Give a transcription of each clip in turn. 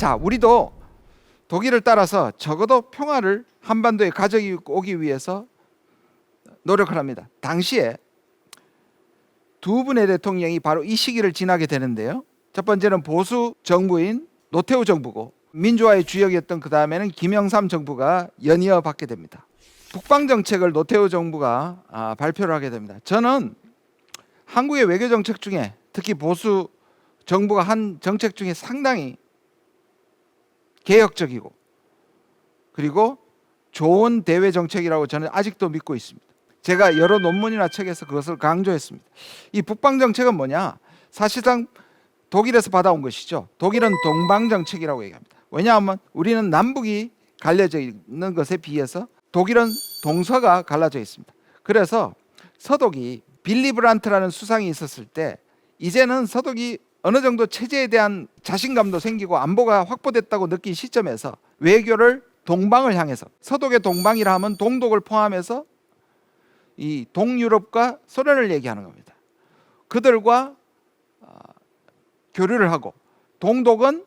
자, 우리도 독일을 따라서 적어도 평화를 한반도에 가져오기 위해서 노력을 합니다. 당시에 두 분의 대통령이 바로 이 시기를 지나게 되는데요. 첫 번째는 보수 정부인 노태우 정부고 민주화의 주역이었던 그 다음에는 김영삼 정부가 연이어 받게 됩니다. 북방 정책을 노태우 정부가 아, 발표를 하게 됩니다. 저는 한국의 외교 정책 중에 특히 보수 정부가 한 정책 중에 상당히 개혁적이고 그리고 좋은 대외 정책이라고 저는 아직도 믿고 있습니다. 제가 여러 논문이나 책에서 그것을 강조했습니다. 이 북방 정책은 뭐냐? 사실상 독일에서 받아온 것이죠. 독일은 동방 정책이라고 얘기합니다. 왜냐하면 우리는 남북이 갈려져 있는 것에 비해서 독일은 동서가 갈라져 있습니다. 그래서 서독이 빌리 브란트라는 수상이 있었을 때 이제는 서독이 어느 정도 체제에 대한 자신감도 생기고 안보가 확보됐다고 느낀 시점에서 외교를 동방을 향해서 서독의 동방이라 하면 동독을 포함해서 이 동유럽과 소련을 얘기하는 겁니다. 그들과 어, 교류를 하고 동독은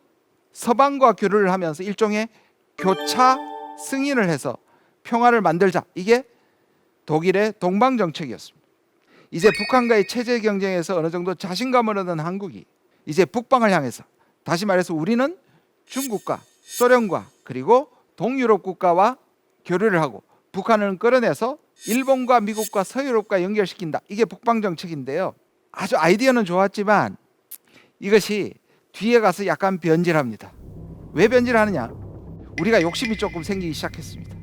서방과 교류를 하면서 일종의 교차 승인을 해서 평화를 만들자. 이게 독일의 동방 정책이었습니다. 이제 북한과의 체제 경쟁에서 어느 정도 자신감을 얻은 한국이 이제 북방을 향해서 다시 말해서 우리는 중국과 소련과 그리고 동유럽 국가와 교류를 하고 북한을 끌어내서 일본과 미국과 서유럽과 연결시킨다. 이게 북방 정책인데요. 아주 아이디어는 좋았지만 이것이 뒤에 가서 약간 변질합니다. 왜 변질하느냐? 우리가 욕심이 조금 생기기 시작했습니다.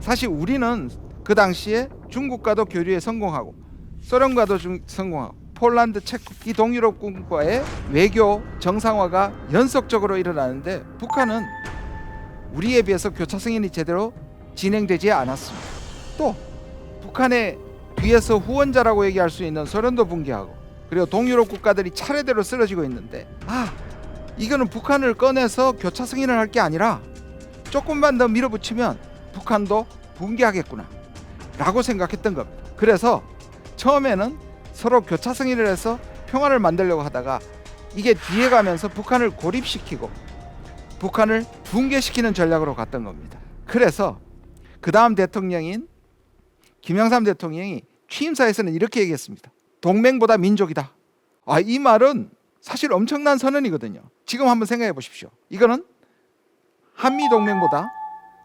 사실 우리는 그 당시에 중국과도 교류에 성공하고 소련과도 중, 성공하고 폴란드, 체코 이 동유럽 국가의 외교 정상화가 연속적으로 일어나는데 북한은 우리에 비해서 교차 승인이 제대로 진행되지 않았습니다. 또 북한의 뒤에서 후원자라고 얘기할 수 있는 소련도 붕괴하고 그리고 동유럽 국가들이 차례대로 쓰러지고 있는데 아 이거는 북한을 꺼내서 교차 승인을 할 게 아니라 조금만 더 밀어붙이면 북한도 붕괴하겠구나 라고 생각했던 겁니다. 그래서 처음에는 서로 교차 승인을 해서 평화를 만들려고 하다가 이게 뒤에 가면서 북한을 고립시키고 북한을 붕괴시키는 전략으로 갔던 겁니다. 그래서 그 다음 대통령인 김영삼 대통령이 취임사에서는 이렇게 얘기했습니다. 동맹보다 민족이다. 아, 이 말은 사실 엄청난 선언이거든요. 지금 한번 생각해 보십시오. 이거는 한미 동맹보다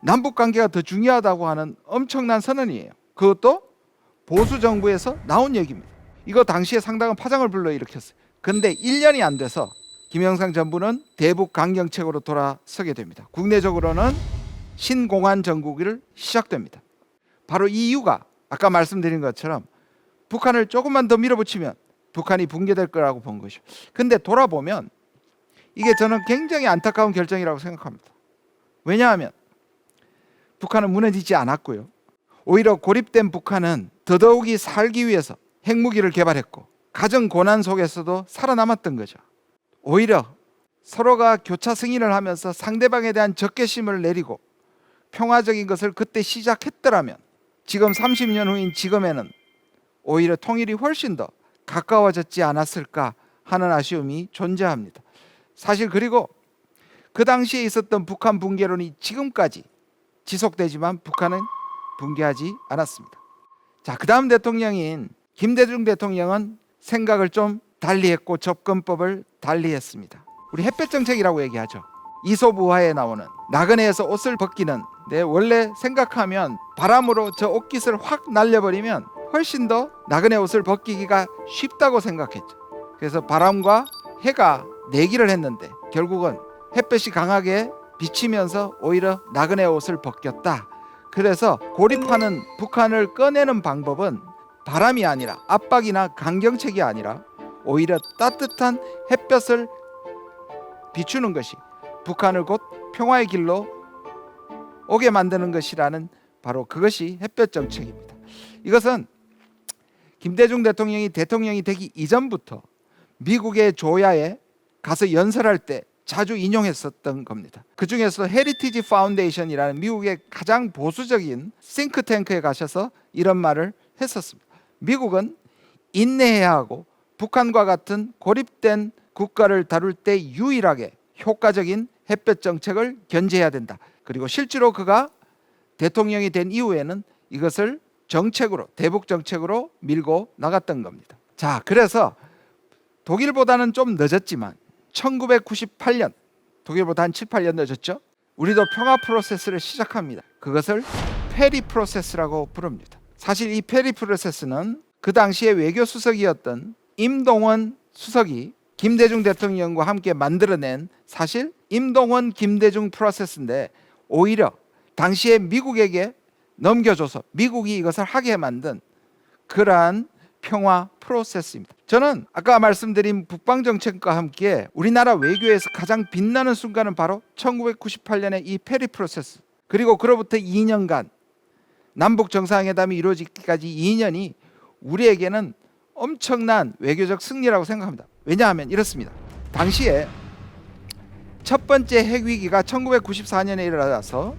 남북 관계가 더 중요하다고 하는 엄청난 선언이에요. 그것도 보수 정부에서 나온 얘기입니다. 이거 당시에 상당한 파장을 불러일으켰어요. 근데 1년이 안 돼서 김영삼 정부는 대북 강경책으로 돌아서게 됩니다. 국내적으로는 신공안 정국을 시작됩니다. 바로 이 이유가 아까 말씀드린 것처럼 북한을 조금만 더 밀어붙이면 북한이 붕괴될 거라고 본 것이죠. 근데 돌아보면 이게 저는 굉장히 안타까운 결정이라고 생각합니다. 왜냐하면 북한은 무너지지 않았고요. 오히려 고립된 북한은 더더욱이 살기 위해서 핵무기를 개발했고 가정 고난 속에서도 살아남았던 거죠. 오히려 서로가 교차 승인을 하면서 상대방에 대한 적개심을 내리고 평화적인 것을 그때 시작했더라면 지금 30년 후인 지금에는 오히려 통일이 훨씬 더 가까워졌지 않았을까 하는 아쉬움이 존재합니다. 사실 그리고 그 당시에 있었던 북한 붕괴론이 지금까지 지속되지만 북한은 붕괴하지 않았습니다. 자, 그 다음 대통령인 김대중 대통령은 생각을 좀 달리했고 접근법을 달리했습니다. 우리 햇볕 정책이라고 얘기하죠. 이솝우화에 나오는 나그네에서 옷을 벗기는 네, 원래 생각하면 바람으로 저 옷깃을 확 날려버리면 훨씬 더 나그네 옷을 벗기기가 쉽다고 생각했죠. 그래서 바람과 해가 내기를 했는데 결국은 햇볕이 강하게 비치면서 오히려 나그네 옷을 벗겼다. 그래서 고립하는 북한을 꺼내는 방법은 바람이 아니라 압박이나 강경책이 아니라 오히려 따뜻한 햇볕을 비추는 것이 북한을 곧 평화의 길로 오게 만드는 것이라는 바로 그것이 햇볕 정책입니다. 이것은 김대중 대통령이 대통령이 되기 이전부터 미국의 조야에 가서 연설할 때 자주 인용했었던 겁니다. 그 중에서 헤리티지 파운데이션이라는 미국의 가장 보수적인 싱크탱크에 가셔서 이런 말을 했었습니다. 미국은 인내해야 하고 북한과 같은 고립된 국가를 다룰 때 유일하게 효과적인 햇볕 정책을 견제해야 된다. 그리고 실제로 그가 대통령이 된 이후에는 이것을 정책으로 대북 정책으로 밀고 나갔던 겁니다. 자, 그래서 독일보다는 좀 늦었지만 1998년 독일보다 한 7, 8년 늦었죠. 우리도 평화 프로세스를 시작합니다. 그것을 페리 프로세스라고 부릅니다. 사실 이 페리 프로세스는 그 당시에 외교 수석이었던 임동원 수석이 김대중 대통령과 함께 만들어낸 사실 임동원 김대중 프로세스인데 오히려 당시에 미국에게 넘겨줘서 미국이 이것을 하게 만든 그러한 평화 프로세스입니다. 저는 아까 말씀드린 북방 정책과 함께 우리나라 외교에서 가장 빛나는 순간은 바로 1998년의 이 페리 프로세스 그리고 그로부터 2년간 남북 정상회담이 이루어지기까지 2년이 우리에게는 엄청난 외교적 승리라고 생각합니다. 왜냐하면 이렇습니다. 당시에 첫 번째 핵 위기가 1994년에 일어나서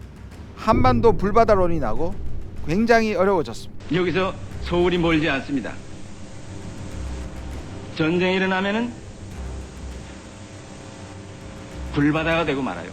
한반도 불바다론이 나고 굉장히 어려워졌습니다. 여기서 서울이 멀지 않습니다. 전쟁이 일어나면은 불바다가 되고 말아요.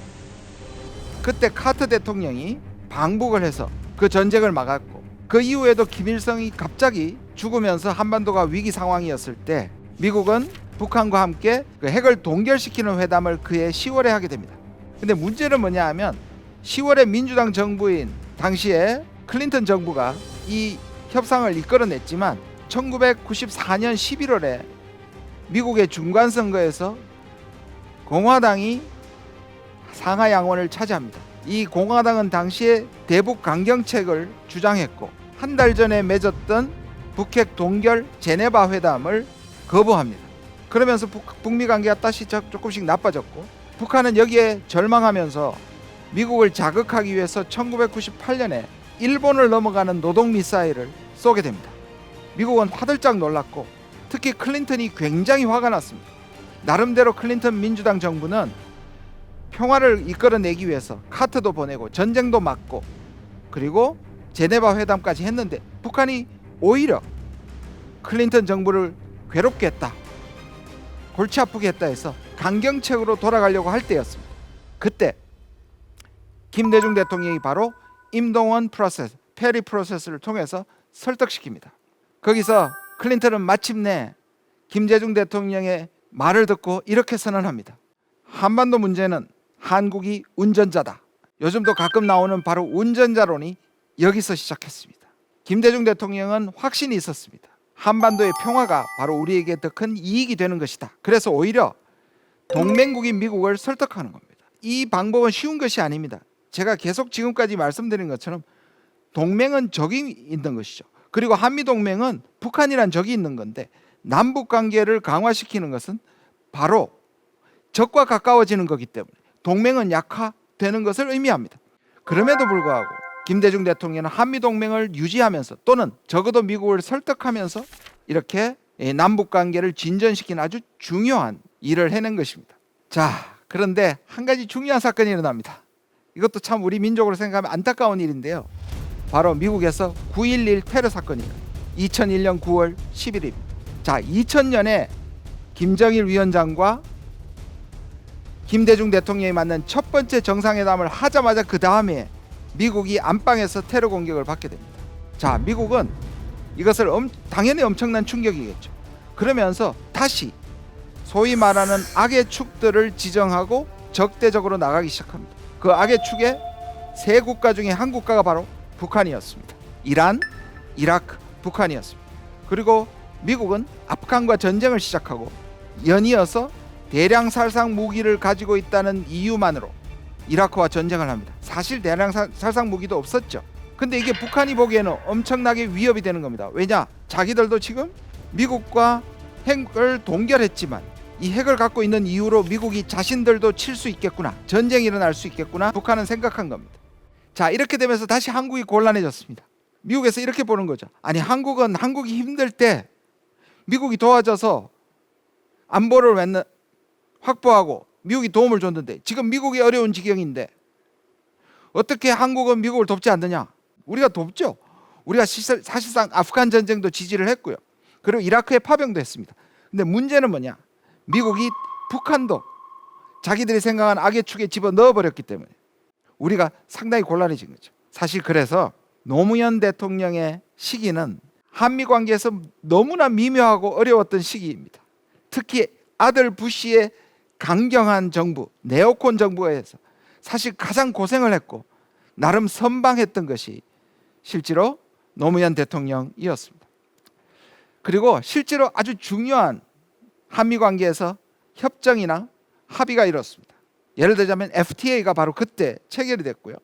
그때 카트 대통령이 방북을 해서 그 전쟁을 막았고 그 이후에도 김일성이 갑자기 죽으면서 한반도가 위기 상황이었을 때 미국은 북한과 함께 그 핵을 동결시키는 회담을 그해 10월에 하게 됩니다. 근데 문제는 뭐냐 하면 10월에 민주당 정부인 당시에 클린턴 정부가 이 협상을 이끌어냈지만 1994년 11월에 미국의 중간 선거에서 공화당이 상하 양원을 차지합니다. 이 공화당은 당시에 대북 강경책을 주장했고 한 달 전에 맺었던 북핵 동결 제네바 회담을 거부합니다. 그러면서 북, 북미 관계가 다시 저- 조금씩 나빠졌고 북한은 여기에 절망하면서 미국을 자극하기 위해서 1998년에 일본을 넘어가는 노동 미사일을 쏘게 됩니다. 미국은 화들짝 놀랐고 특히 클린턴이 굉장히 화가 났습니다. 나름대로 클린턴 민주당 정부는 평화를 이끌어내기 위해서 카트도 보내고 전쟁도 막고 그리고 제네바 회담까지 했는데 북한이 오히려 클린턴 정부를 괴롭게 했다. 골치 아프게 했다 해서 강경책으로 돌아가려고 할 때였습니다. 그때 김대중 대통령이 바로 임동원 프로세스, 페리 프로세스를 통해서 설득시킵니다. 거기서 클린턴은 마침내 김대중 대통령의 말을 듣고 이렇게 선언합니다. 한반도 문제는 한국이 운전자다. 요즘도 가끔 나오는 바로 운전자론이 여기서 시작했습니다. 김대중 대통령은 확신이 있었습니다. 한반도의 평화가 바로 우리에게 더 큰 이익이 되는 것이다. 그래서 오히려 동맹국인 미국을 설득하는 겁니다. 이 방법은 쉬운 것이 아닙니다. 제가 계속 지금까지 말씀드린 것처럼 동맹은 적이 있는 것이죠. 그리고 한미 동맹은 북한이란 적이 있는 건데 남북 관계를 강화시키는 것은 바로 적과 가까워지는 거기 때문에 동맹은 약화되는 것을 의미합니다. 그럼에도 불구하고 김대중 대통령은 한미 동맹을 유지하면서 또는 적어도 미국을 설득하면서 이렇게 예, 남북 관계를 진전시키는 아주 중요한 일을 해낸 것입니다. 자, 그런데 한 가지 중요한 사건이 일어납니다. 이것도 참 우리 민족으로 생각하면 안타까운 일인데요. 바로 미국에서 9.11 테러 사건입니다. 2001년 9월 11일. 자, 2000년에 김정일 위원장과 김대중 대통령이 만난 첫 번째 정상회담을 하자마자 그 다음에 미국이 안방에서 테러 공격을 받게 됩니다. 자, 미국은 이것을 엄, 당연히 엄청난 충격이겠죠. 그러면서 다시 소위 말하는 악의 축들을 지정하고 적대적으로 나가기 시작합니다. 그 악의 축의 세 국가 중에 한 국가가 바로 북한이었습니다. 이란, 이라크, 북한이었습니다. 그리고 미국은 아프간과 전쟁을 시작하고 연이어서 대량 살상 무기를 가지고 있다는 이유만으로 이라크와 전쟁을 합니다. 사실 대량 사- 살상 무기도 없었죠. 근데 이게 북한이 보기에는 엄청나게 위협이 되는 겁니다. 왜냐? 자기들도 지금 미국과 핵을 동결했지만 이 핵을 갖고 있는 이유로 미국이 자신들도 칠 수 있겠구나. 전쟁이 일어날 수 있겠구나. 북한은 생각한 겁니다. 자, 이렇게 되면서 다시 한국이 곤란해졌습니다. 미국에서 이렇게 보는 거죠. 아니, 한국은 한국이 힘들 때 미국이 도와줘서 안보를 확보하고 미국이 도움을 줬는데 지금 미국이 어려운 지경인데 어떻게 한국은 미국을 돕지 않느냐? 우리가 돕죠. 우리가 사실상 아프간 전쟁도 지지를 했고요. 그리고 이라크에 파병도 했습니다. 근데 문제는 뭐냐? 미국이 북한도 자기들이 생각한 악의 축에 집어 넣어 버렸기 때문에 우리가 상당히 곤란해진 거죠. 사실 그래서 노무현 대통령의 시기는 한미 관계에서 너무나 미묘하고 어려웠던 시기입니다. 특히 아들 부시의 강경한 정부, 네오콘 정부에서 사실 가장 고생을 했고 나름 선방했던 것이 실제로 노무현 대통령이었습니다. 그리고 실제로 아주 중요한 한미 관계에서 협정이나 합의가 이뤘습니다. 예를 들자면 FTA가 바로 그때 체결이 됐고요.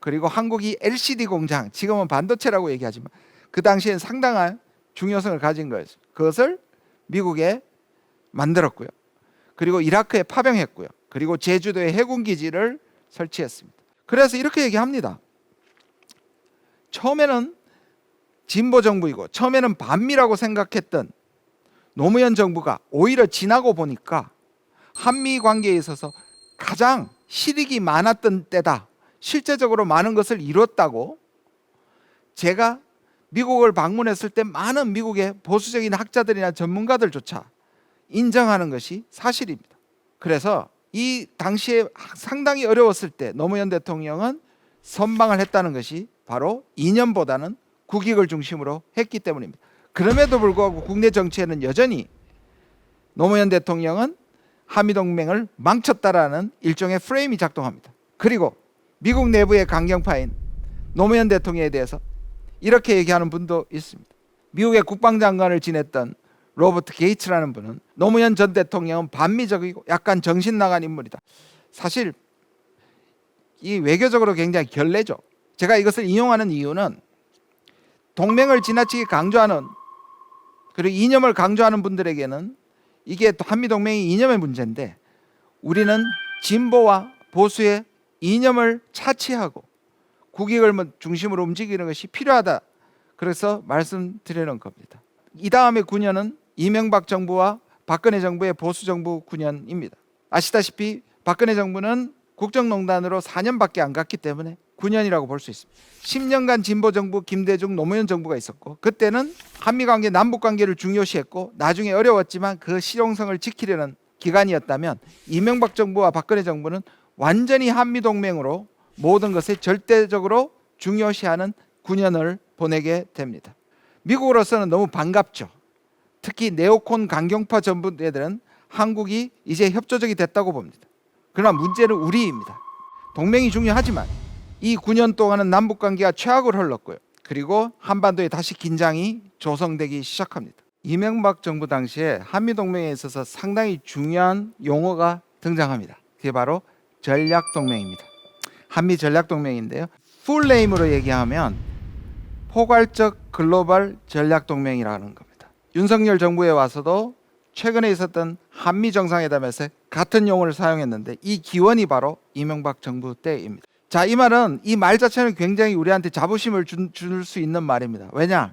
그리고 한국이 LCD 공장, 지금은 반도체라고 얘기하지만 그 당시엔 상당한 중요성을 가진 거였어요. 그것을 미국에 만들었고요. 그리고 이라크에 파병했고요. 그리고 제주도에 해군 기지를 설치했습니다. 그래서 이렇게 얘기합니다. 처음에는 진보 정부이고 처음에는 반미라고 생각했던 노무현 정부가 오히려 지나고 보니까 한미 관계에 있어서 가장 실익이 많았던 때다. 실제적으로 많은 것을 이뤘다고 제가 미국을 방문했을 때 많은 미국의 보수적인 학자들이나 전문가들조차 인정하는 것이 사실입니다. 그래서 이 당시에 상당히 어려웠을 때 노무현 대통령은 선방을 했다는 것이 바로 이념보다는 국익을 중심으로 했기 때문입니다. 그럼에도 불구하고 국내 정치에는 여전히 노무현 대통령은 한미 동맹을 망쳤다라는 일종의 프레임이 작동합니다. 그리고 미국 내부의 강경파인 노무현 대통령에 대해서 이렇게 얘기하는 분도 있습니다. 미국의 국방장관을 지냈던 로버트 게이츠라는 분은 노무현 전 대통령은 반미적이고 약간 정신 나간 인물이다. 사실 이 외교적으로 굉장히 결례죠. 제가 이것을 인용하는 이유는 동맹을 지나치게 강조하는 그리고 이념을 강조하는 분들에게는 이게 한미 동맹이 이념의 문제인데 우리는 진보와 보수의 이념을 차치하고 국익을 뭐 중심으로 움직이는 것이 필요하다. 그래서 말씀드리는 겁니다. 이 다음에 9년은 이명박 정부와 박근혜 정부의 보수 정부 9년입니다. 아시다시피 박근혜 정부는 국정농단으로 4년밖에 안 갔기 때문에 9년이라고 볼 수 있습니다. 10년간 진보 정부 김대중 노무현 정부가 있었고 그때는 한미 관계 남북 관계를 중요시했고 나중에 어려웠지만 그 실용성을 지키려는 기간이었다면 이명박 정부와 박근혜 정부는 완전히 한미 동맹으로 모든 것을 절대적으로 중요시하는 9년을 보내게 됩니다. 미국으로서는 너무 반갑죠. 특히 네오콘 강경파 전부들은 한국이 이제 협조적이 됐다고 봅니다. 그러나 문제는 우리입니다. 동맹이 중요하지만 이 9년 동안은 남북 관계가 최악을 흘렀고요. 그리고 한반도에 다시 긴장이 조성되기 시작합니다. 이명박 정부 당시에 한미 동맹에 있어서 상당히 중요한 용어가 등장합니다. 그게 바로 전략 동맹입니다. 한미 전략 동맹인데요. 풀네임으로 얘기하면 포괄적 글로벌 전략 동맹이라는 겁니다. 윤석열 정부에 와서도 최근에 있었던 한미 정상회담에서 같은 용어를 사용했는데 이 기원이 바로 이명박 정부 때입니다. 자, 이 말은 이 말 자체는 굉장히 우리한테 자부심을 줄 수 있는 말입니다. 왜냐?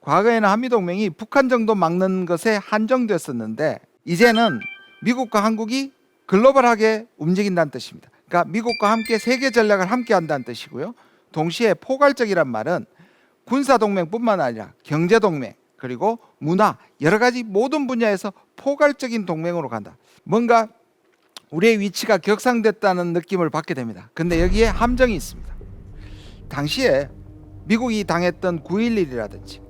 과거에는 한미 동맹이 북한 정도 막는 것에 한정됐었는데 이제는 미국과 한국이 글로벌하게 움직인다는 뜻입니다. 그러니까 미국과 함께 세계 전략을 함께 한다는 뜻이고요. 동시에 포괄적이란 말은 군사 동맹뿐만 아니라 경제 동맹 그리고 문화 여러 가지 모든 분야에서 포괄적인 동맹으로 간다. 뭔가 우리의 위치가 격상됐다는 느낌을 받게 됩니다. 근데 여기에 함정이 있습니다. 당시에 미국이 당했던 9.11이라든지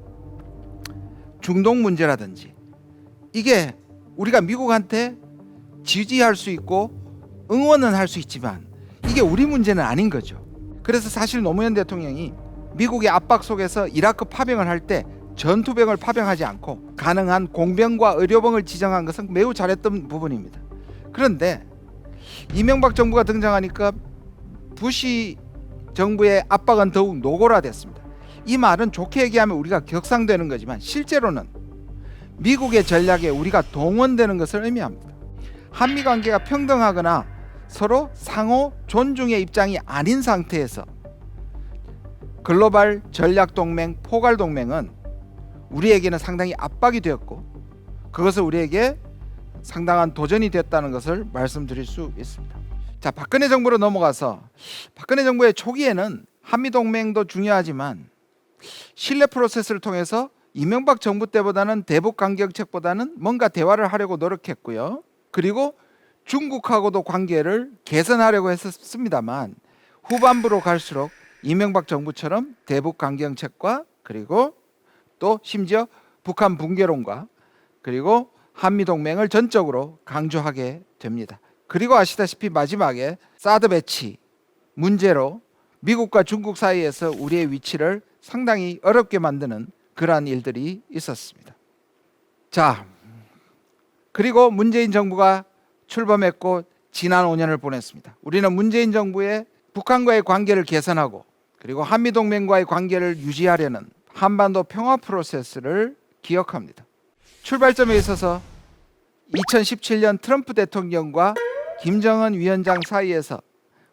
중동 문제라든지 이게 우리가 미국한테 지지할 수 있고 응원은 할 수 있지만 이게 우리 문제는 아닌 거죠. 그래서 사실 노무현 대통령이 미국의 압박 속에서 이라크 파병을 할 때 전투병을 파병하지 않고 가능한 공병과 의료병을 지정한 것은 매우 잘했던 부분입니다. 그런데 이명박 정부가 등장하니까 부시 정부의 압박은 더욱 노골화됐습니다. 이 말은 좋게 얘기하면 우리가 격상되는 거지만 실제로는 미국의 전략에 우리가 동원되는 것을 의미합니다. 한미 관계가 평등하거나 서로 상호 존중의 입장이 아닌 상태에서 글로벌 전략 동맹, 포괄 동맹은 우리에게는 상당히 압박이 되었고 그것을 우리에게 상당한 도전이 됐다는 것을 말씀드릴 수 있습니다. 자, 박근혜 정부로 넘어가서 박근혜 정부의 초기에는 한미 동맹도 중요하지만 신뢰 프로세스를 통해서 이명박 정부 때보다는 대북 강경책보다는 뭔가 대화를 하려고 노력했고요. 그리고 중국하고도 관계를 개선하려고 했었습니다만 후반부로 갈수록 이명박 정부처럼 대북 강경책과 그리고 또 심지어 북한 붕괴론과 그리고 한미 동맹을 전적으로 강조하게 됩니다. 그리고 아시다시피 마지막에 사드 배치 문제로 미국과 중국 사이에서 우리의 위치를 상당히 어렵게 만드는 그러한 일들이 있었습니다. 자, 그리고 문재인 정부가 출범했고 지난 5년을 보냈습니다. 우리는 문재인 정부의 북한과의 관계를 개선하고 그리고 한미 동맹과의 관계를 유지하려는 한반도 평화 프로세스를 기억합니다. 출발점에 있어서 2017년 트럼프 대통령과 김정은 위원장 사이에서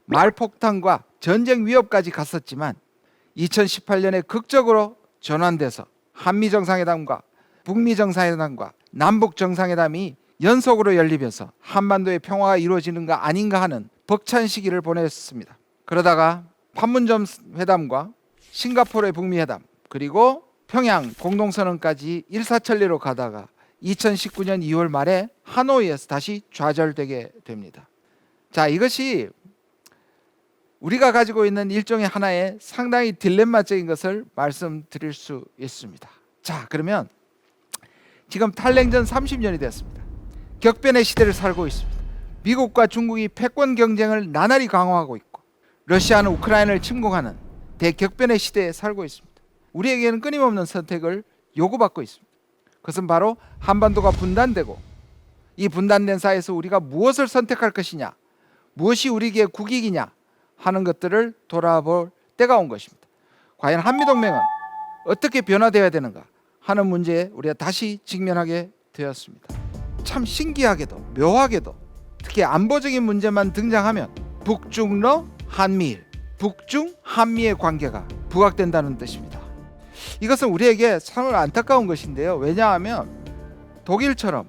말폭탄과 전쟁 위협까지 갔었지만 2018년에 극적으로 전환돼서 한미 정상회담과 북미 정상회담과 남북 정상회담이 연속으로 열리면서 한반도의 평화가 이루어지는가 아닌가 하는 벅찬 시기를 보냈습니다. 그러다가 판문점 회담과 싱가포르의 북미 회담 그리고 평양 공동선언까지 일사천리로 가다가 2019년 2월 말에 하노이에서 다시 좌절되게 됩니다. 자, 이것이 우리가 가지고 있는 일종의 하나의 상당히 딜레마적인 것을 말씀드릴 수 있습니다. 자, 그러면 지금 탈냉전 30년이 됐습니다. 격변의 시대를 살고 있습니다. 미국과 중국이 패권 경쟁을 나날이 강화하고 있고 러시아는 우크라이나를 침공하는 대격변의 시대에 살고 있습니다. 우리에게는 끊임없는 선택을 요구받고 있습니다. 그것은 바로 한반도가 분단되고 이 분단된 사이에서 우리가 무엇을 선택할 것이냐, 무엇이 우리에게 국익이냐 하는 것들을 돌아볼 때가 온 것입니다. 과연 한미 동맹은 어떻게 변화되어야 되는가 하는 문제에 우리가 다시 직면하게 되었습니다. 참 신기하게도 묘하게도 특히 안보적인 문제만 등장하면 북중러 한미일, 북중 한미의 관계가 부각된다는 뜻입니다. 이것은 우리에게 참 안타까운 것인데요. 왜냐하면 독일처럼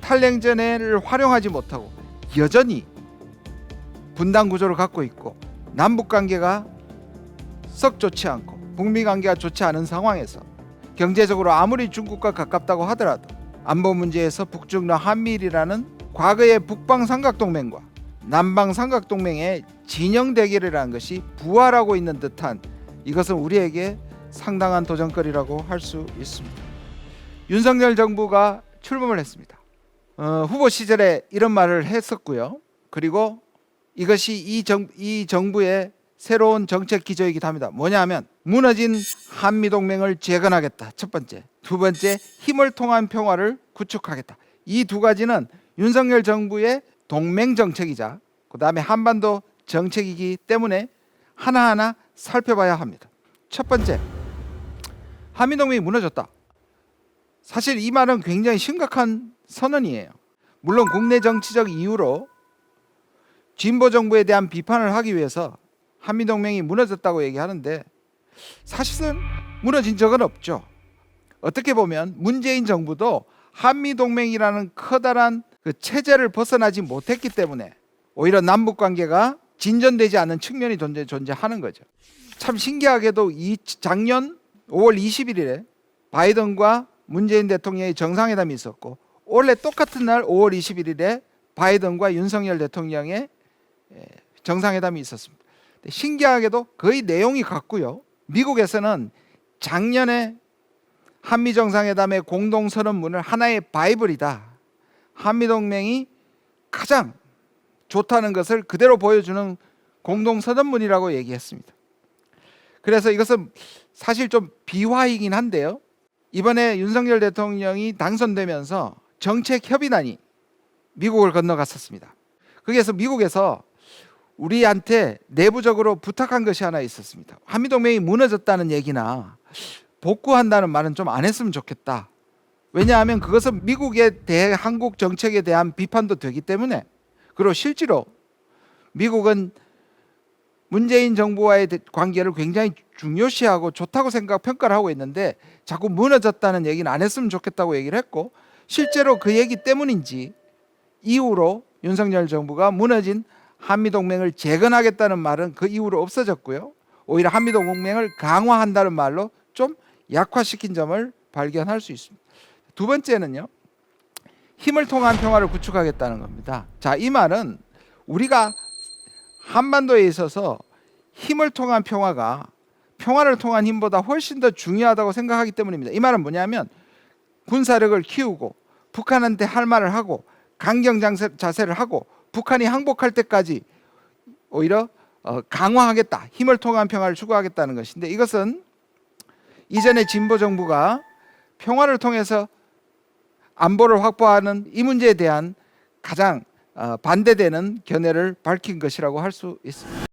탈냉전을 활용하지 못하고 여전히 분단 구조를 갖고 있고 남북 관계가 썩 좋지 않고 북미 관계가 좋지 않은 상황에서 경제적으로 아무리 중국과 가깝다고 하더라도 안보 문제에서 북중러 한미일이라는 과거의 북방 삼각동맹과 남방 삼각동맹의 진영 대결이라는 것이 부활하고 있는 듯한 이것은 우리에게 상당한 도전거리라고 할 수 있습니다. 윤석열 정부가 출범을 했습니다. 어, 후보 시절에 이런 말을 했었고요. 그리고 이것이 이, 정, 이 정부의 새로운 정책 기조이기도 합니다. 뭐냐 하면 무너진 한미 동맹을 재건하겠다. 첫 번째, 두 번째 힘을 통한 평화를 구축하겠다. 이 두 가지는 윤석열 정부의 동맹 정책이자 그다음에 한반도 정책이기 때문에 하나하나 살펴봐야 합니다. 첫 번째, 한미 동맹이 무너졌다. 사실 이 말은 굉장히 심각한 선언이에요. 물론 국내 정치적 이유로 진보 정부에 대한 비판을 하기 위해서 한미 동맹이 무너졌다고 얘기하는데 사실은 무너진 적은 없죠. 어떻게 보면 문재인 정부도 한미 동맹이라는 커다란 그 체제를 벗어나지 못했기 때문에 오히려 남북 관계가 진전되지 않는 측면이 존재, 존재하는 거죠. 참 신기하게도 이 작년 5월 21일에 바이든과 문재인 대통령의 정상회담이 있었고 원래 똑같은 날 5월 21일에 바이든과 윤석열 대통령의 에, 정상회담이 있었습니다. 신기하게도 거의 내용이 같고요. 미국에서는 작년에 한미 정상회담의 공동 선언문을 하나의 바이블이다. 한미 동맹이 가장 좋다는 것을 그대로 보여주는 공동 선언문이라고 얘기했습니다. 그래서 이것은 사실 좀 비화이긴 한데요. 이번에 윤석열 대통령이 당선되면서 정책 협의단이 미국을 건너갔었습니다. 거기에서 미국에서 우리한테 내부적으로 부탁한 것이 하나 있었습니다. 한미동맹이 무너졌다는 얘기나 복구한다는 말은 좀 안 했으면 좋겠다. 왜냐하면 그것은 미국의 대한국 정책에 대한 비판도 되기 때문에 그리고 실제로 미국은 문재인 정부와의 대- 관계를 굉장히 중요시하고 좋다고 생각 평가를 하고 있는데 자꾸 무너졌다는 얘기는 안 했으면 좋겠다고 얘기를 했고 실제로 그 얘기 때문인지 이후로 윤석열 정부가 무너진 한미 동맹을 재건하겠다는 말은 그 이후로 없어졌고요. 오히려 한미 동맹을 강화한다는 말로 좀 약화시킨 점을 발견할 수 있습니다. 두 번째는요. 힘을 통한 평화를 구축하겠다는 겁니다. 자, 이 말은 우리가 한반도에 있어서 힘을 통한 평화가 평화를 통한 힘보다 훨씬 더 중요하다고 생각하기 때문입니다. 이 말은 뭐냐면 군사력을 키우고 북한한테 할 말을 하고 강경 자세를 하고 북한이 항복할 때까지 오히려 어, 강화하겠다. 힘을 통한 평화를 추구하겠다는 것인데 이것은 이전의 진보 정부가 평화를 통해서 안보를 확보하는 이 문제에 대한 가장 어, 반대되는 견해를 밝힌 것이라고 할 수 있습니다.